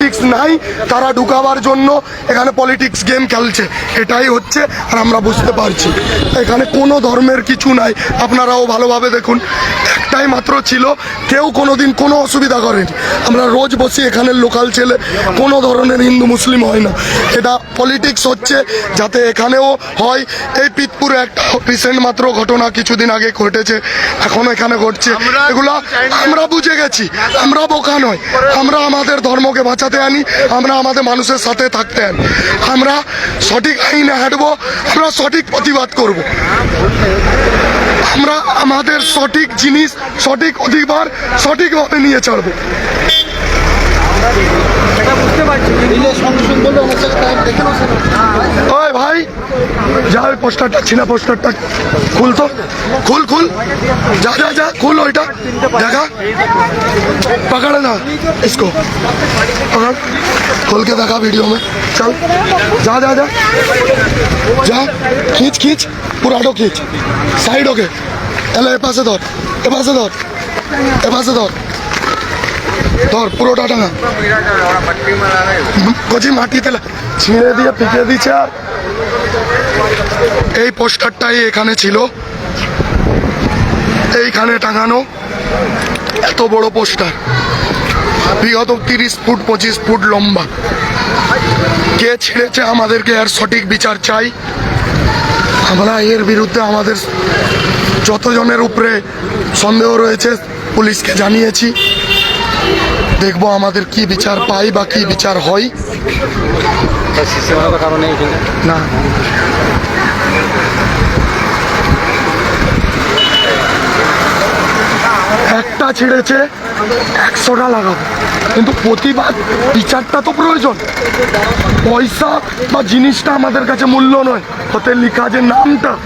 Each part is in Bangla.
পলিটিক্স নাই, তারা ঢুকাবার জন্য এখানে পলিটিক্স গেম খেলছে। এটাই হচ্ছে, আর আমরা বুঝতে পারছি। এখানে কোনো ধর্মের কিছু নাই। আপনারাও ভালোভাবে দেখুন। একটাই মাত্র ছিল কেউ কোনোদিন কোনো অসুবিধা করেনি। আমরা রোজ বসি এখানের লোকাল ছেলে কোনো ধরনের হিন্দু মুসলিম হয় না। এটা পলিটিক্স হচ্ছে যাতে এখানেও হয়। এই পিতপুরে একটা রিসেন্ট মাত্র ঘটনা কিছুদিন আগে ঘটেছে এখন এখানে ঘটছে। এগুলা আমরা বুঝে গেছি আমরা বোকা নয়। আমরা আমাদের ধর্মকে বাঁচাতে আনি আমরা আমাদের মানুষের সাথে থাকতে আনি। আমরা সঠিক আইনে হাঁটবো আমরা সঠিক প্রতিবাদ করব। আমরা আমাদের সঠিক জিনিস সঠিক অধিকার সঠিকভাবে নিয়ে চলবো। ওই ভাই যা ওই পোস্টারটা ছিনা পোস্টারটা খুল তো খুল খুল যা যা যা খুল ওইটা দেখা पकड़ ना इसको पकड़ खोल के देखा वीडियो में चल जा जा जा जा खींच खींच पूरा ऑटो खींच साइड होके এলে এ পাশে ধর এ পাশে ধর এ পাশে ধর ধর পুরোটা টাঙা কচি মাটিতে ছিঁড়ে দিয়ে পিকে দিচ্ছে আর। এই পোস্টারটাই এখানে ছিল। এইখানে টাঙানো। এত বড় পোস্টার। বিগত তিরিশ ফুট পঁচিশ ফুট লম্বা। কে ছিঁড়েছে আমাদেরকে আর সঠিক বিচার চাই? আমরা এর বিরুদ্ধে আমাদের যতজনের উপরে সন্দেহ রয়েছে পুলিশকে জানিয়েছি। দেখব আমাদের কি বিচার পাই বা কি বিচার হয়। না। একটা ছেড়েছে, একশোটা লাগাবো। কিন্তু প্রতিবাদ, বিচারটা তো প্রয়োজন। পয়সা বা জিনিসটা আমাদের কাছে মূল্য নয়। ওতে লেখা যে নামটা,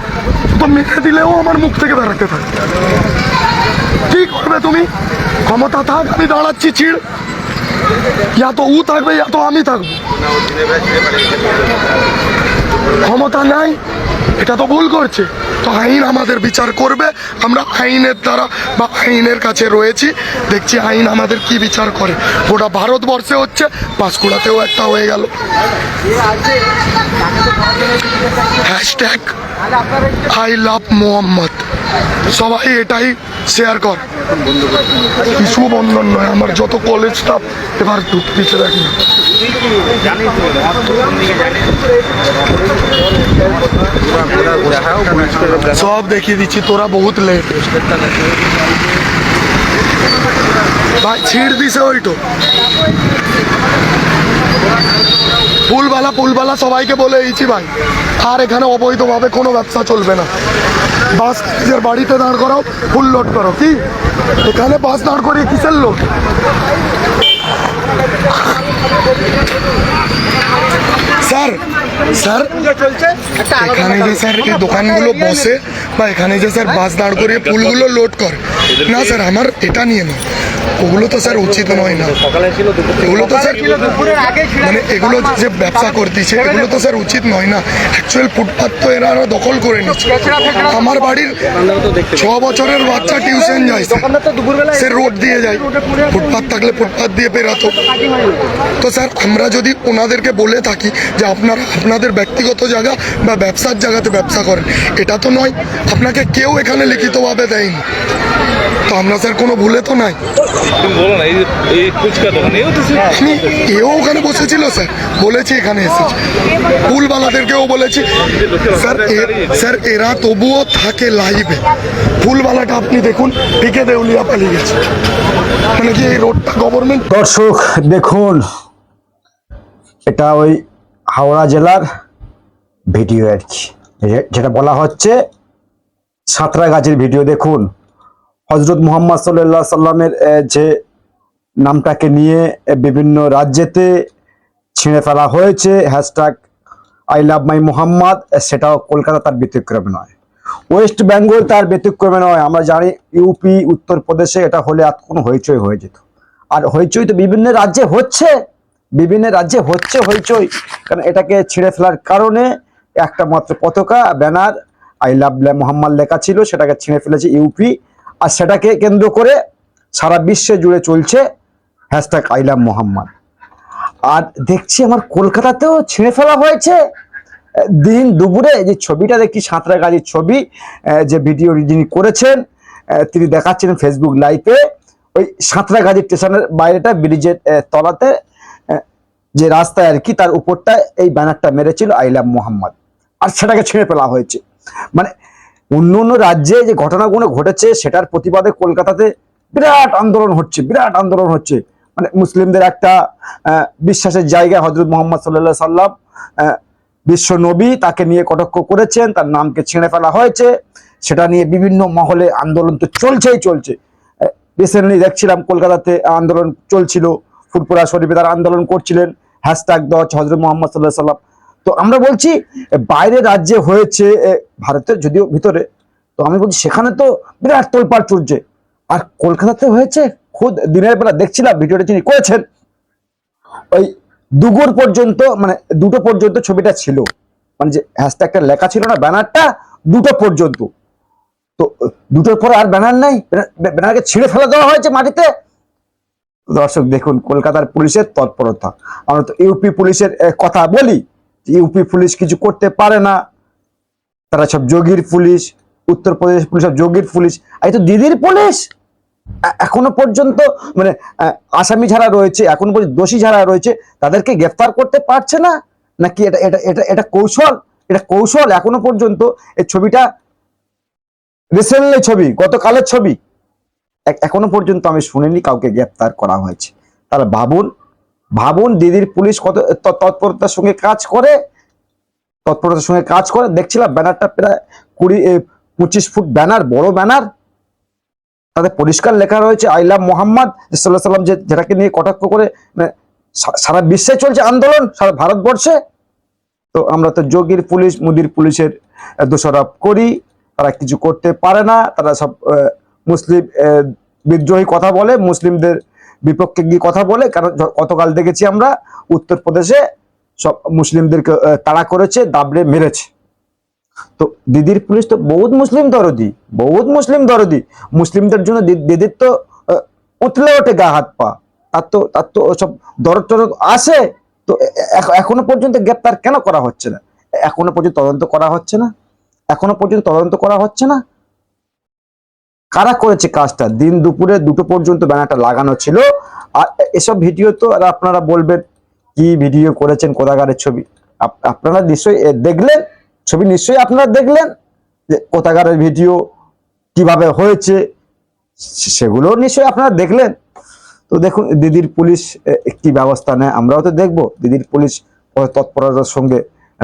তো মেখে দিলেও আমার মুখ থেকে বেরোতে থাকে কি করবে তুমি? ক্ষমতা থাক, আমি দাঁড়াচ্ছি, ছিড়। ইয়া তো উ থাকবে, ইয়া তো আমি থাকব। ক্ষমতা নাই, এটা তো ভুল করছে। তো আইন আমাদের বিচার করবে, আমরা আইনের দ্বারা বা আইনের কাছে রয়েছি। দেখছি আইন আমাদের কি বিচার করে। গোটা ভারতবর্ষে হচ্ছে পাঁশকুড়াতেও একটা হয়ে গেল। হ্যাশট্যাগ আই লাভ মোহাম্মদ সবাই এটাই শেয়ার কর। কিছু বন্ধন নয়, আমার যত কলেজ স্টাফ এবার পিছিয়ে রাখি সব দেখিয়ে দিচ্ছি, তোরা বহুত লেট ভাই, ছিঁড় দিছে ওইটো। ফুলবালা ফুলবালা সবাইকে বলে এইছি ভাই। আর এখানে অবৈধভাবে কোনো ব্যবসা চলবে না। বাস নিজের বাড়িতে দাঁড় করাও, ফুল লোড করো, কি? এখানে বাস দাঁড় করিয়ে কিসের লোড? স্যার স্যার এখানে যে স্যার এই দোকানগুলো বসে বা এখানে যে স্যার বাস দাঁড় করিয়ে ফুলগুলো লোড করে। না স্যার আমার এটা নিয়ে না ওগুলো তো স্যার উচিত নয় না। এগুলো তো স্যার মানে এগুলো যে ব্যবসা করতেছে এগুলো তো স্যার উচিত নয় না। অ্যাকচুয়াল ফুটপাথ তো এরা আরও দখল করে নিচ্ছে। আমার বাড়ির ছ বছরের বাচ্চা টিউশন যায় সে রোড দিয়ে যায়। ফুটপাথ থাকলে ফুটপাথ দিয়ে বেরাতো তো স্যার আমরা যদি ওনাদেরকে বলে থাকি যে আপনারা আপনাদের ব্যক্তিগত জায়গা বা ব্যবসার জায়গাতে ব্যবসা করেন। এটা তো নয় আপনাকে কেউ এখানে লিখিতভাবে দেয়নি। তো আমরা স্যার কোনো ভুলে তো নাই। তুমি বলো না এই যে- এই ফুচকা দোকান এও আমি এও ওখানে বসেছিল স্যার। বলেছি এখানে এসেছে। ফুলবালাদেরকেও বলেছি। স্যার এ- স্যার এরা তবুও থাকে লাইভে। ফুলবালাটা আপনি দেখুন পিকে দেউলিয়া পালিয়ে গেছে। মানে কি এই রোডটা গভর্নমেন্ট দর্শক দেখুন এটা ওই হাওড়া জেলার ভিডিও আর কি। যেটা বলা হচ্ছে সাঁতরাগাছির ভিডিও দেখুন। হজরত মুহাম্মদ সাল্লাহ সাল্লামের যে নামটাকে নিয়ে বিভিন্ন রাজ্যেতে ছিঁড়ে ফেলা হয়েছে hashtag I love my Mohammad সেটাও কলকাতা তার ব্যতিক্রমে নয়। ওয়েস্ট বেঙ্গল তার ব্যতিক্রমে নয়। আমরা জানি ইউপি উত্তরপ্রদেশে এটা হলে কোনো হইচই হয়ে যেত। আর হইচই তো বিভিন্ন রাজ্যে হচ্ছে। বিভিন্ন রাজ্যে হচ্ছে হইচই। কারণ এটাকে ছিঁড়ে ফেলার কারণে একটা মাত্র পতাকা, ব্যানার আই লাভ মোহাম্মদ লেখা ছিল, সেটাকে ছিঁড়ে ফেলেছে ইউপি আর সেটাকে কেন্দ্র করে সারা বিশ্বে জুড়ে চলছে হ্যাশট্যাগ আই লাভ মোহাম্মদ আর দেখছি আমার কলকাতাতেও ছিঁড়ে ফেলা হয়েছে। দিন দুপুরে যে ছবিটা দেখছি সাঁতরাগাছির ছবি যে ভিডিও যিনি করেছেন তিনি দেখাচ্ছেন ফেসবুক লাইভে ওই সাঁতরাগাছি স্টেশনের বাইরেটা ব্রিজের তলাতে যে রাস্তায় আর কি তার উপরটা এই ব্যানারটা মেরেছিল আই লাভ মোহাম্মদ। আর সেটাকে ছিঁড়ে ফেলা হয়েছে। মানে অন্য অন্য রাজ্যে যে ঘটনাগুলো ঘটেছে, সেটার প্রতিবাদে কলকাতাতে বিরাট আন্দোলন হচ্ছে, বিরাট আন্দোলন হচ্ছে। মানে মুসলিমদের একটা বিশ্বাসের জায়গা হজরত মোহাম্মদ সাল্লাহ সাল্লাম বিশ্ব নবী তাকে নিয়ে কটাক্ষ করেছেন, তার নামকে ছিঁড়ে ফেলা হয়েছে। সেটা নিয়ে বিভিন্ন মহলে আন্দোলন তো চলছেই চলছে। রিসেন্টলি দেখছিলাম কলকাতাতে আন্দোলন চলছিল ফুরপুরা শরীফে তারা আন্দোলন করছিলেন। হ্যাশট্যাগ দচ হজরত মোহাম্মদ সাল্লাহ সাল্লাম তো আমরা বলছি এ, বাইরের রাজ্যে হয়েছে ভারতের যদিও ভিতরে তো আমি বলছি সেখানে তো বিরাট তোলপাড় চলছে। আর কলকাতাতে হয়েছে? খুদ দিনের বেলা দেখছিলাম ভিডিওটা তিনি করেছেন ওই দুপুর পর্যন্ত মানে দুটো পর্যন্ত ছবিটা ছিল। মানে যে হ্যাশট্যাগটা লেখা ছিল না ব্যানারটা দুটো পর্যন্ত। তো দুটোর পরে আর ব্যানার নাই ব্যানারকে ছিঁড়ে ফেলে দেওয়া হয়েছে মাটিতে। দর্শক দেখুন, কলকাতার পুলিশের তৎপরতা। আমরা তো ইউপি পুলিশের কথা বলি ইউপি পুলিশ কিছু করতে পারে না। তারা সব যোগীর পুলিশ, উত্তরপ্রদেশ পুলিশ সব যোগীর পুলিশ। এই তো দিদির পুলিশ! এখনও পর্যন্ত মানে আসামি যারা রয়েছে, এখন পর্যন্ত দোষী যারা রয়েছে, তাদেরকে গ্রেফতার করতে পারছে না? নাকি এটা এটা এটা এটা কৌশল? এটা কৌশল এখনও পর্যন্ত এই ছবিটা, রিসেন্টলি ছবি, গতকালের ছবি। এখনও পর্যন্ত আমি শুনিনি কাউকে গ্রেপ্তার করা হয়েছে। তাহলে ভাবুন ভাবুন দিদির পুলিশ কত তৎপরতার সঙ্গে কাজ করে, তৎপরতার সঙ্গে কাজ করে। দেখছিলাম ব্যানারটা প্রায় কুড়ি পঁচিশ ফুট ব্যানার, বড় ব্যানার। তাতে পরিষ্কার লেখা রয়েছে, আই লাভ মোহাম্মদ সাল্লাহ সাল্লাম যে যেটাকে নিয়ে কটাক্ষ করে মানে সারা বিশ্বে চলছে আন্দোলন, সারা ভারতবর্ষে। তো আমরা তো যোগীর পুলিশ, মুদির পুলিশের দোষারোপ করি, তারা কিছু করতে পারে না, তারা সব মুসলিম বিদ্রোহী কথা বলে, মুসলিমদের বিপক্ষে গিয়ে কথা বলে, কারণ গতকাল দেখেছি আমরা, উত্তরপ্রদেশে সব মুসলিমদেরকে তাড়া করেছে, দাবড়ে মেরেছে। তো দিদির পুলিশ তো বহুত মুসলিম দরদি, বহুত মুসলিম দরদি। মুসলিমদের জন্য দিদির তো উতলে ওঠে গা, হাত, পা। তার তো তার তো সব দরদ টরদ আসে তো এখনও পর্যন্ত গ্রেপ্তার কেন করা হচ্ছে না? এখনও পর্যন্ত তদন্ত করা হচ্ছে না? এখনও পর্যন্ত তদন্ত করা হচ্ছে না? কারা করেছে কাজটা? দিন দুপুরে দুটো পর্যন্ত ব্যানারটা লাগানো ছিল। আর এসব ভিডিও তো আর আপনারা বলবেন কি ভিডিও করেছেন কোথাকারের ছবি? আপ- আপনারা নিশ্চয়ই দেখলেন? ছবি নিশ্চয়ই আপনারা দেখলেন? যে কোথাকারের ভিডিও কীভাবে হয়েছে? সেগুলো নিশ্চয়ই আপনারা দেখলেন। তো দেখুন দিদির পুলিশ এ, কি ব্যবস্থা নেয় আমরাও তো দেখব। দিদির পুলিশ তৎপরতার সঙ্গে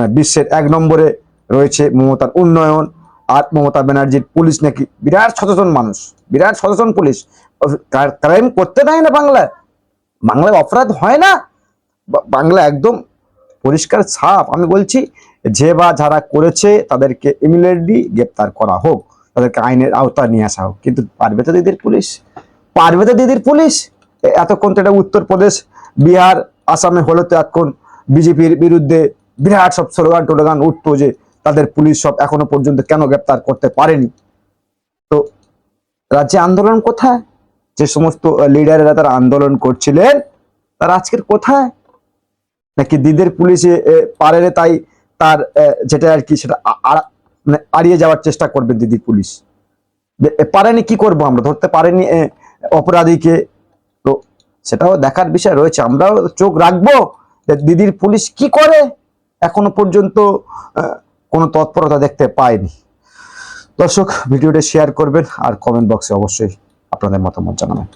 বিশ্বের এক নম্বরে রয়েছে মমতার উন্নয়ন। আর মমতা ব্যানার্জির পুলিশ নাকি বিরাট সচেতন মানুষ, বিরাট সচেতন পুলিশ। ক্রাইম করতে দেয় না বাংলায়। বাংলায় অপরাধ হয় না। বাংলা একদম পরিষ্কার সাফ। আমি বলছি, যে বা যারা করেছে তাদেরকে ইমিডিয়েটলি গ্রেপ্তার করা হোক। তাদেরকে আইনের আওতায় নিয়ে আসা হোক। কিন্তু পারবে তো দিদির পুলিশ? পারবে তো দিদির পুলিশ? এতক্ষণ তো এটা উত্তরপ্রদেশ, বিহার, আসামে হলে তো এখন বিজেপির বিরুদ্ধে বিরাট সব স্লোগান টোলোগান উঠতো যে তাদের পুলিশ সব এখনও পর্যন্ত কেন গ্রেপ্তার করতে পারেনি? তো রাজ্যে আন্দোলন কোথায়? যে সমস্ত লিডারেরা তারা আন্দোলন করছিলেন, তারা আজকের কোথায়? নাকি দিদের পুলিশে পারে তাই তার যেটা আর কি সেটা মানে আড়িয়ে যাওয়ার চেষ্টা করবে দিদির পুলিশ? পারেনি কি করব আমরা? ধরতে পারেনি অপরাধীকে। তো সেটাও দেখার বিষয় রয়েছে। আমরাও চোখ রাখব দিদির পুলিশ কি করে? এখনও পর্যন্ত কোনো তৎপরতা দেখতে পাইনি। দর্শক, ভিডিওটি শেয়ার করবেন আর কমেন্ট বক্সে অবশ্যই আপনাদের মতামত জানাবেন।